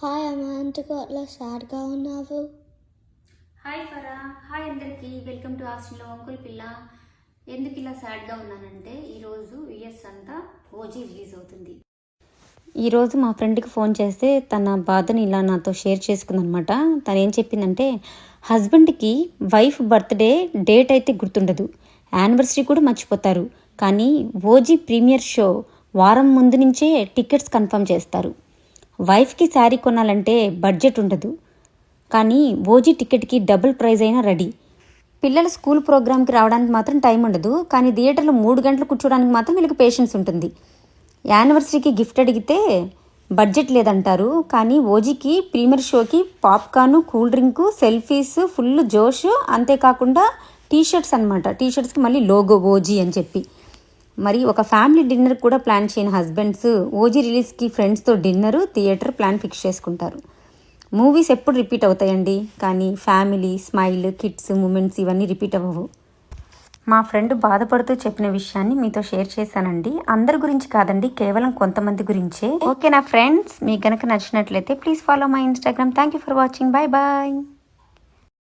Hi అమాంతకు అట్లా సాడ్గా ఉన్నావు? హాయ్ ఫరా హాయ్ అందరికీ. వెల్కమ్ టు హాస్టల్లో అంకుల్ పిల్ల. ఎందుకు ఇలా సాడ్గా ఉన్నానంటే ఈరోజు యుఎస్ అంతా ఓజీ రిలీజ్ అవుతుంది. ఈరోజు మా ఫ్రెండ్కి ఫోన్ చేస్తే తన బాధని ఇలా నాతో షేర్ చేసుకుందనమాట. తను ఏం చెప్పిందంటే హస్బెండ్కి వైఫ్ బర్త్డే డేట్ అయితే గుర్తుండదు. యానివర్సరీ కూడా మర్చిపోతారు. కానీ ఓజీ ప్రీమియర్ షో వారం ముందు నుంచే టికెట్స్ కన్ఫర్మ్ చేస్తారు. వైఫ్కి శారీ కొనాలంటే బడ్జెట్ ఉండదు. కానీ ఓజీ టికెట్కి డబుల్ ప్రైజ్ అయినా రెడీ. పిల్లలు స్కూల్ ప్రోగ్రామ్కి రావడానికి మాత్రం టైం ఉండదు. కానీ థియేటర్లో మూడు గంటలు కూర్చోడానికి మాత్రం వీళ్ళకి పేషెన్స్ ఉంటుంది. యానివర్సరీకి గిఫ్ట్ అడిగితే బడ్జెట్ లేదంటారు. కానీ ఓజీకి ప్రీమియర్ షోకి popcorn cool drink selfies full జోష్ అంతేకాకుండా టీ షర్ట్స్ అనమాట టీ షర్ట్స్కి మళ్ళీ లోగో ఓజీ అని చెప్పి. మరి ఒక ఫ్యామిలీ డిన్నర్ కూడా ప్లాన్ చేయని హస్బెండ్స్ ఓజీ రిలీజ్కి ఫ్రెండ్స్తో డిన్నరు థియేటర్ ప్లాన్ ఫిక్స్ చేసుకుంటారు. మూవీస్ ఎప్పుడు రిపీట్ అవుతాయండి? కానీ ఫ్యామిలీ స్మైల్ కిడ్స్ మూమెంట్స్ ఇవన్నీ రిపీట్ అవ్వవు. మా ఫ్రెండ్ బాధపడుతూ చెప్పిన విషయాన్ని మీతో షేర్ చేశానండి. అందరి గురించి కాదండి కేవలం కొంతమంది గురించే. ఓకే నా ఫ్రెండ్స్ మీకు కనుక నచ్చినట్లయితే please follow my Instagram thank you for watching bye bye